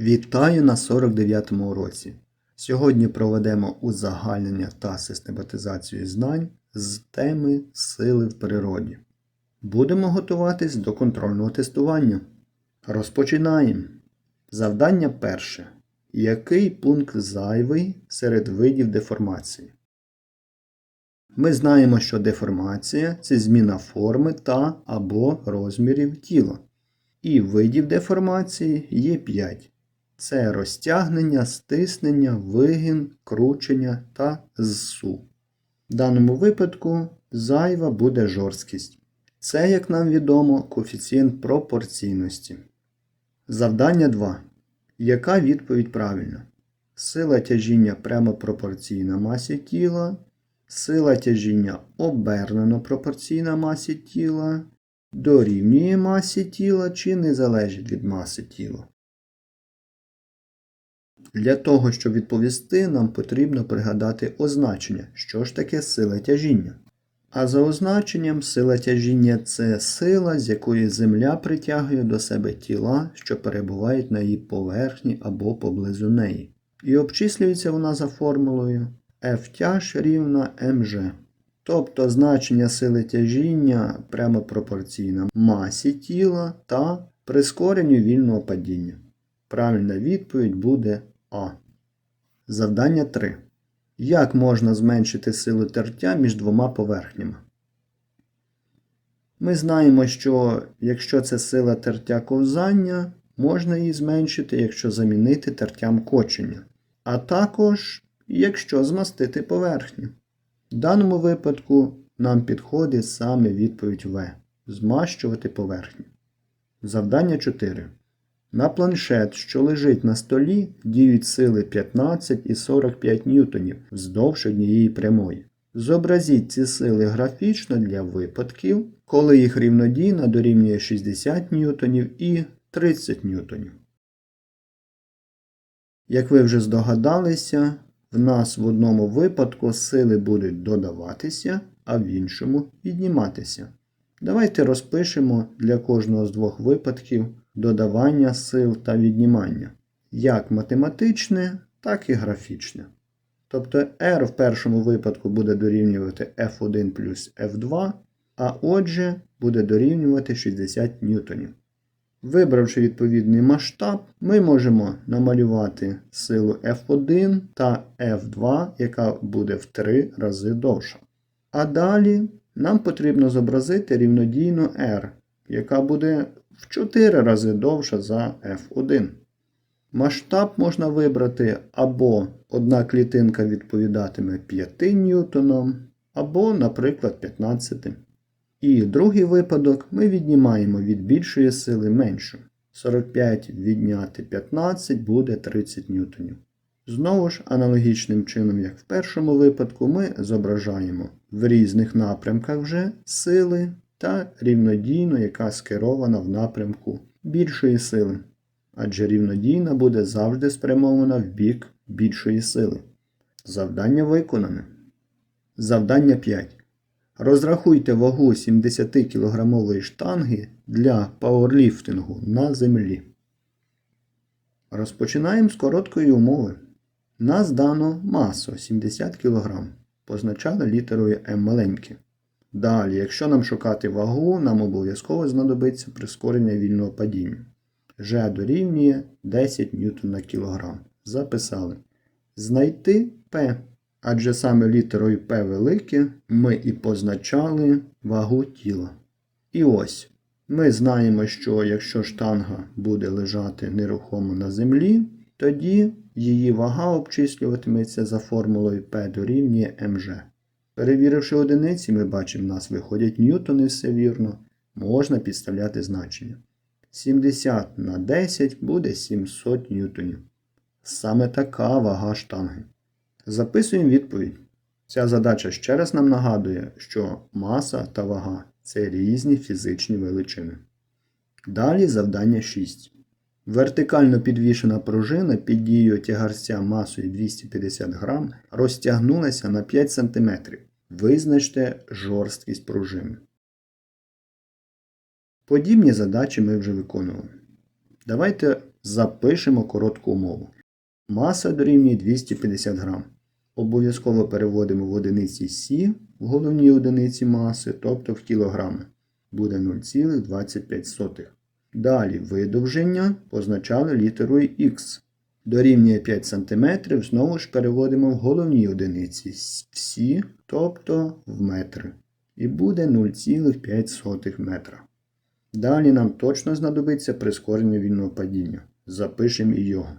Вітаю на 49-му уроці. Сьогодні проведемо узагальнення та систематизацію знань з теми сили в природі. Будемо готуватись до контрольного тестування. Розпочинаємо. Завдання перше. Який пункт зайвий серед видів деформації? Ми знаємо, що деформація це зміна форми та або розмірів тіла. І видів деформації є 5. Це розтягнення, стиснення, вигін, кручення та зсу. В даному випадку зайва буде жорсткість. Це, як нам відомо, коефіцієнт пропорційності. Завдання 2. Яка відповідь правильна? Сила тяжіння прямо пропорційна масі тіла, сила тяжіння обернено пропорційна масі тіла, дорівнює масі тіла чи не залежить від маси тіла. Для того, щоб відповісти, нам потрібно пригадати означення, що ж таке сила тяжіння. А за означенням, сила тяжіння це сила, з якої Земля притягує до себе тіла, що перебувають на її поверхні або поблизу неї. І обчислюється вона за формулою F тяж рівна mg. Тобто значення сили тяжіння прямо пропорційно масі тіла та прискоренню вільного падіння. Правильна відповідь буде А. Завдання 3. Як можна зменшити силу тертя між двома поверхнями? Ми знаємо, що якщо це сила тертя ковзання, можна її зменшити, якщо замінити тертям кочення. А також, якщо змастити поверхню. В даному випадку нам підходить саме відповідь В. Змащувати поверхню. Завдання 4. На планшет, що лежить на столі, діють сили 15 і 45 ньютонів вздовж однієї прямої. Зобразіть ці сили графічно для випадків, коли їх рівнодійна дорівнює 60 ньютонів і 30 ньютонів. Як ви вже здогадалися, в нас в одному випадку сили будуть додаватися, а в іншому відніматися. Давайте розпишемо для кожного з двох випадків додавання сил та віднімання, як математичне, так і графічне. Тобто R в першому випадку буде дорівнювати F1 плюс F2, а отже буде дорівнювати 60 ньютонів. Вибравши відповідний масштаб, ми можемо намалювати силу F1 та F2, яка буде в 3 рази довша. А далі нам потрібно зобразити рівнодійну R, яка буде в 4 рази довша за F1. Масштаб можна вибрати або одна клітинка відповідатиме 5 ньютонам, або, наприклад, 15. І другий випадок ми віднімаємо від більшої сили меншу. 45 відняти 15 буде 30 ньютонів. Знову ж, аналогічним чином, як в першому випадку, ми зображаємо в різних напрямках вже сили та рівнодійну, яка скерована в напрямку більшої сили. Адже рівнодійна буде завжди спрямована в бік більшої сили. Завдання виконане. Завдання 5. Розрахуйте вагу 70-кілограмової штанги для пауерліфтингу на землі. Розпочинаємо з короткої умови. Нас дано масу 70 кг. Позначали літерою М маленьке. Далі, якщо нам шукати вагу, нам обов'язково знадобиться прискорення вільного падіння. Ж дорівнює 10 ньютон на кілограм. Записали. Знайти П. Адже саме літерою П велике ми і позначали вагу тіла. І ось. Ми знаємо, що якщо штанга буде лежати нерухомо на землі, тоді її вага обчислюватиметься за формулою P дорівнює МЖ. Перевіривши одиниці, ми бачимо, в нас виходять ньютони, все вірно, можна підставляти значення. 70 на 10 буде 700 ньютонів. Саме така вага штанги. Записуємо відповідь. Ця задача ще раз нам нагадує, що маса та вага це різні фізичні величини. Далі завдання 6. Вертикально підвішена пружина під дією тягарця масою 250 грам розтягнулася на 5 см. Визначте жорсткість пружини. Подібні задачі ми вже виконували. Давайте Запишемо коротку умову. Маса дорівнює 250 грам. Обов'язково переводимо в одиниці Сі в головній одиниці маси, тобто в кілограми. Буде 0,25. Далі видовження позначали літерою Х. Дорівнює 5 см, знову ж переводимо в головній одиниці Сі, тобто в метри. І буде 0,5 метра. Далі нам точно знадобиться прискорення вільного падіння. Запишемо і його.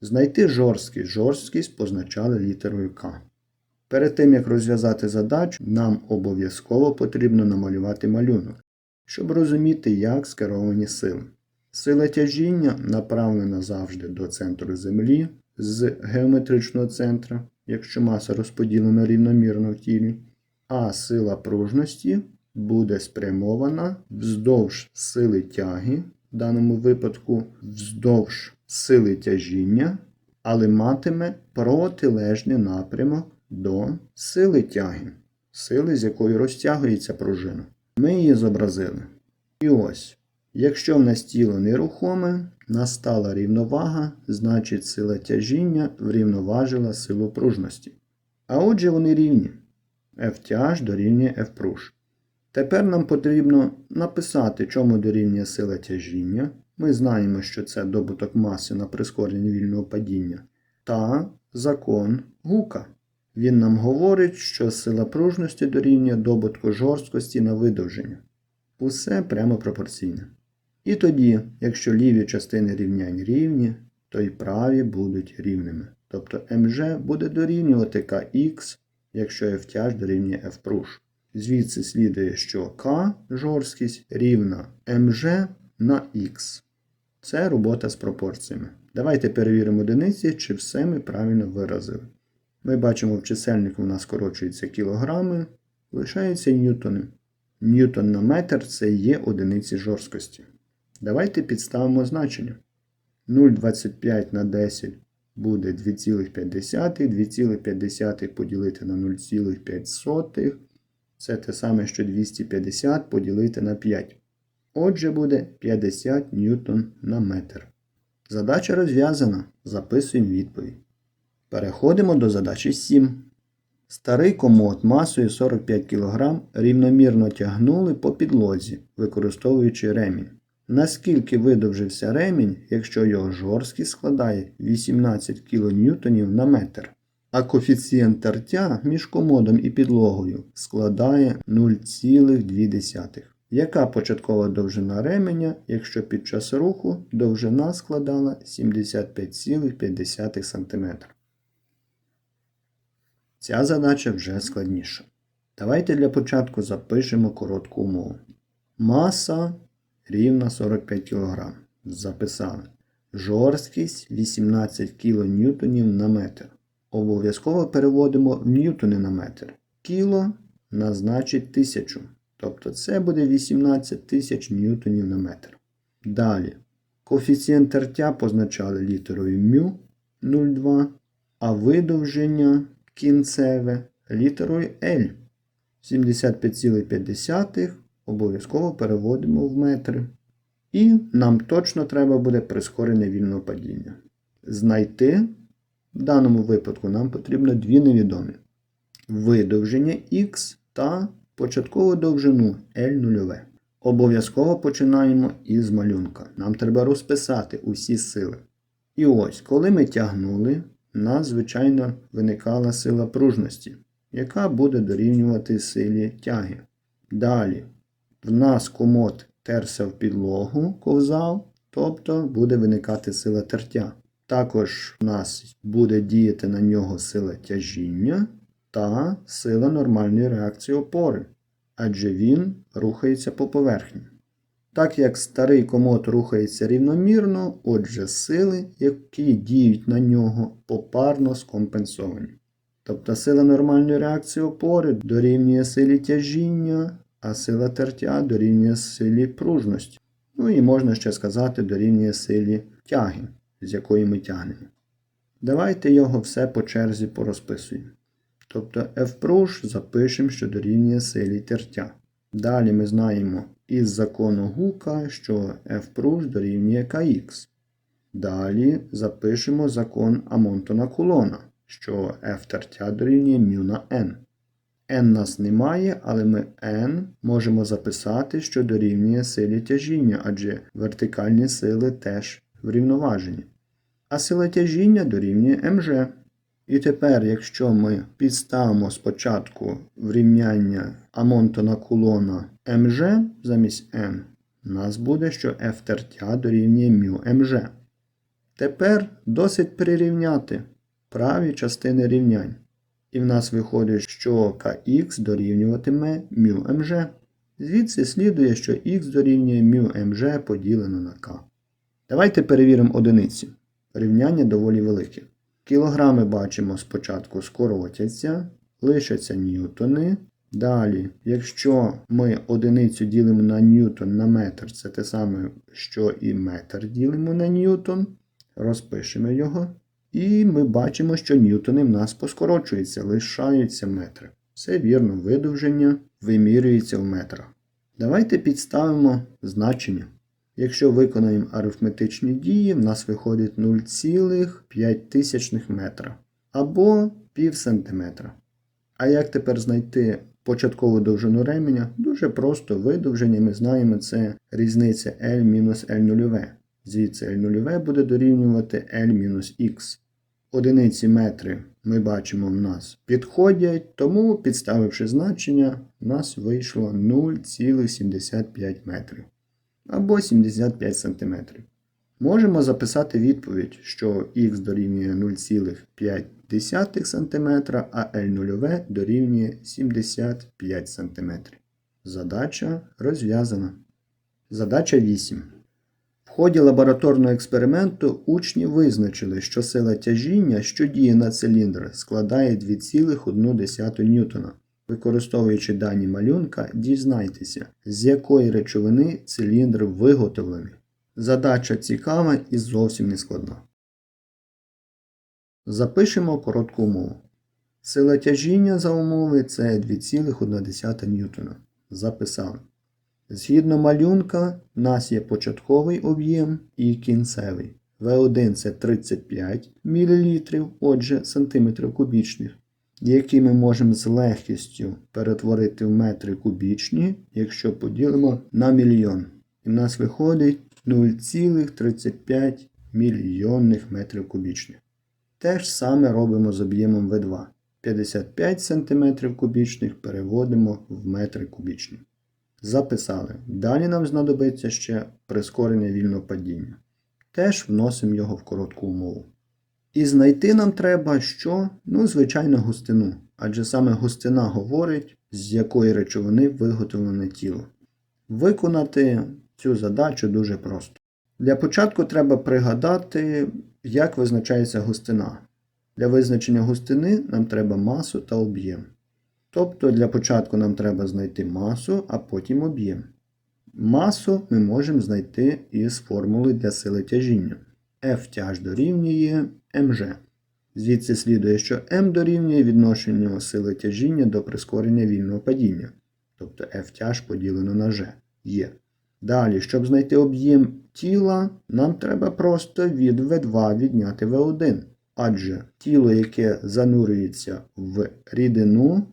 Знайти жорсткість. Жорсткість позначали літерою К. Перед тим, як розв'язати задачу, нам обов'язково потрібно намалювати малюнок, щоб розуміти, як скеровані сили. Сила тяжіння направлена завжди до центру Землі з геометричного центра, якщо маса розподілена рівномірно в тілі, а сила пружності буде спрямована вздовж сили тяги, в даному випадку вздовж сили тяжіння, але матиме протилежний напрямок до сили тяги, сили, з якою розтягується пружина. Ми її зобразили. І ось, якщо в нас тіло нерухоме, настала рівновага, значить сила тяжіння врівноважила силу пружності. А отже, вони рівні. F тяж дорівнює F пруж. Тепер нам потрібно написати, чому дорівнює сила тяжіння. Ми знаємо, що це добуток маси на прискорення вільного падіння. Та закон гука. Він нам говорить, що сила пружності дорівнює добутку жорсткості на видовження. Усе прямо пропорційне. І тоді, якщо ліві частини рівнянь рівні, то й праві будуть рівними. Тобто МЖ буде дорівнювати КХ, якщо F тяж дорівнює F пруж. Звідси слідує, що К жорсткість рівна МЖ на Х. Це робота з пропорціями. Давайте перевіримо одиниці, чи все ми правильно виразили. Ми бачимо, в чисельнику у нас скорочується кілограми, лишаються ньютони. Ньютон на метр це є одиниці жорсткості. Давайте підставимо значення. 0,25 на 10 буде 2,5. 2,5 поділити на 0,5. Це те саме, що 250 поділити на 5. Отже, буде 50 ньютон на метр. Задача розв'язана. Записуємо відповідь. Переходимо до задачі 7. Старий комод масою 45 кг рівномірно тягнули по підлозі, використовуючи ремінь. Наскільки видовжився ремінь, якщо його жорсткість складає 18 кН на метр, а коефіцієнт тертя між комодом і підлогою складає 0,2. Яка початкова довжина ременя, якщо під час руху довжина складала 75,5 см? Ця задача вже складніша. Давайте для початку запишемо коротку умову. Маса рівна 45 кг. Записали. Жорсткість 18 кН на метр. Обов'язково переводимо в ньютони на метр. Кіло назначить 1000. Тобто це буде 18 тисяч ньютонів на метр. Далі. Коефіцієнт тертя позначали літерою μ 0,2, а видовження кінцеве літерою L. 75,5 обов'язково переводимо в метри. І нам точно треба буде прискорене вільного падіння. Знайти, в даному випадку, нам потрібно дві невідомі: видовження Х та початкову довжину L0. Обов'язково починаємо із малюнка. Нам треба розписати усі сили. І ось, коли ми тягнули, у нас, звичайно, виникала сила пружності, яка буде дорівнювати силі тяги. Далі, в нас комод терся в підлогу, ковзав, тобто буде виникати сила тертя. Також в нас буде діяти на нього сила тяжіння та сила нормальної реакції опори, адже він рухається по поверхні. Так як старий комод рухається рівномірно, отже, сили, які діють на нього, попарно скомпенсовані. Тобто сила нормальної реакції опори дорівнює силі тяжіння, а сила тертя дорівнює силі пружності. Ну і можна ще сказати, дорівнює силі тяги, з якої ми тягнемо. Давайте його все по черзі порозписуємо. Тобто F пруж запишемо, що дорівнює силі тертя. Далі ми знаємо із закону Гука, що F пруж дорівнює Kx. Далі запишемо закон Амонтона Кулона, що F тертя дорівнює μ на n. n нас немає, але ми n можемо записати, що дорівнює силі тяжіння, адже вертикальні сили теж врівноважені. А сила тяжіння дорівнює мж. І тепер, якщо ми підставимо спочатку в рівняння Амонтона Кулона мж замість n, у нас буде, що F тертя дорівнює μ. Тепер досить прирівняти праві частини рівнянь. І в нас виходить, що kx дорівнюватиме μmж. Звідси слідує, що х дорівнює μmж поділено на k. Давайте перевіримо одиниці. Рівняння доволі велике. Кілограми бачимо спочатку скоротяться, лишаться ньютони. Далі, якщо ми одиницю ділимо на ньютон на метр, це те саме, що і метр ділимо на ньютон. Розпишемо його. І ми бачимо, що ньютони в нас поскорочуються, лишаються метри. Все вірно, видовження вимірюється в метрах. Давайте підставимо значення. Якщо виконаємо арифметичні дії, в нас виходить 0,5 метра або пів сантиметра. А як тепер знайти початкову довжину ременя? Дуже просто видовження ми знаємо, це різниця L-L0. Звідси L0 буде дорівнювати L мінус X. Одиниці метри ми бачимо в нас підходять, тому, підставивши значення, у нас вийшло 0,75 метрів або 75 см. Можемо записати відповідь, що х дорівнює 0,5 см, а L0 дорівнює 75 см. Задача розв'язана. Задача 8. Ході лабораторного експерименту учні визначили, що сила тяжіння, що діє на циліндр, складає 2,1 ньютона. Використовуючи дані малюнка, дізнайтеся, з якої речовини циліндр виготовлений. Задача цікава і зовсім не складна. Запишемо коротку умову. Сила тяжіння за умови це 2,1 ньютона. Записали. Згідно малюнка, в нас є початковий об'єм і кінцевий. В1 це 35 мл, отже, сантиметрів кубічних, які ми можемо з легкістю перетворити в метри кубічні, якщо поділимо на мільйон. І в нас виходить 0,35 мільйонних метрів кубічних. Те ж саме робимо з об'ємом В2. 55 см кубічних переводимо в метри кубічні. Записали. Далі нам знадобиться ще прискорення вільного падіння. Теж вносимо його в коротку умову. І знайти нам треба що? Ну, звичайно, густину. Адже саме густина говорить, з якої речовини виготовлене тіло. Виконати цю задачу дуже просто. Для початку треба пригадати, як визначається густина. Для визначення густини нам треба масу та об'єм. Тобто для початку нам треба знайти масу, а потім об'єм. Масу ми можемо знайти із формули для сили тяжіння. F тяж дорівнює mg. Звідси слідує, що m дорівнює відношенню сили тяжіння до прискорення вільного падіння. Тобто F тяж поділено на g є. Далі, щоб знайти об'єм тіла, нам треба просто від V2 відняти V1. Адже тіло, яке занурюється в рідину,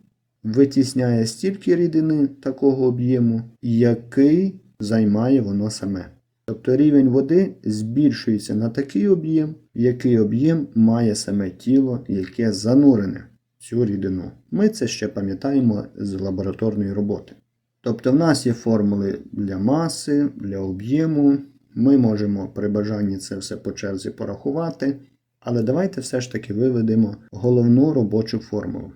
витісняє стільки рідини такого об'єму, який займає воно саме. Тобто рівень води збільшується на такий об'єм, який об'єм має саме тіло, яке занурене в цю рідину. Ми це ще пам'ятаємо з лабораторної роботи. Тобто в нас є формули для маси, для об'єму. Ми можемо при бажанні це все по черзі порахувати, але давайте все ж таки виведемо головну робочу формулу.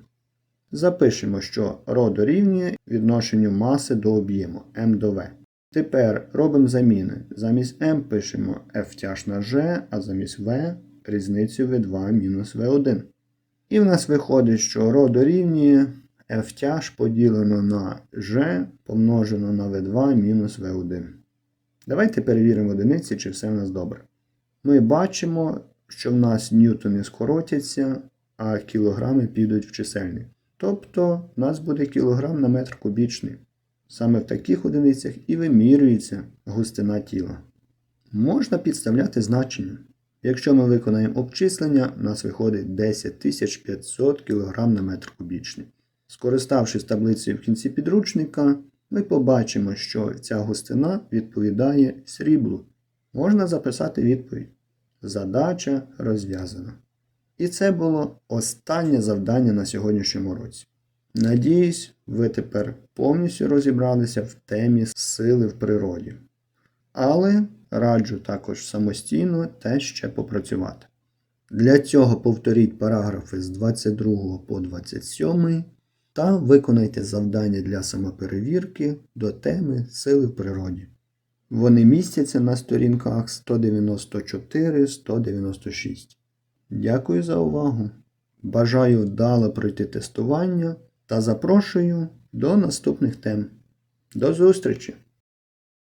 Запишемо, що ρ дорівнює відношенню маси до об'єму m до v. Тепер робимо заміни. Замість m пишемо f тяж на g, а замість v різницю v2 мінус v1. І в нас виходить, що ρ дорівнює f тяж поділено на g помножено на v2 мінус v1. Давайте перевіримо одиниці, чи все в нас добре. Ми бачимо, що в нас ньютони скоротяться, а кілограми підуть в чисельник. Тобто в нас буде кілограм на метр кубічний. Саме в таких одиницях і вимірюється густина тіла. Можна підставляти значення. Якщо ми виконаємо обчислення, у нас виходить 10500 кг на метр кубічний. Скориставшись таблицею в кінці підручника, ми побачимо, що ця густина відповідає сріблу. Можна записати відповідь. Задача розв'язана. І це було останнє завдання на сьогоднішньому році. Надіюсь, ви тепер повністю розібралися в темі сили в природі. Але раджу також самостійно теж ще попрацювати. Для цього повторіть параграфи з 22 по 27 та виконайте завдання для самоперевірки до теми сили в природі. Вони містяться на сторінках 194-196. Дякую за увагу. Бажаю вдало пройти тестування та запрошую до наступних тем. До зустрічі!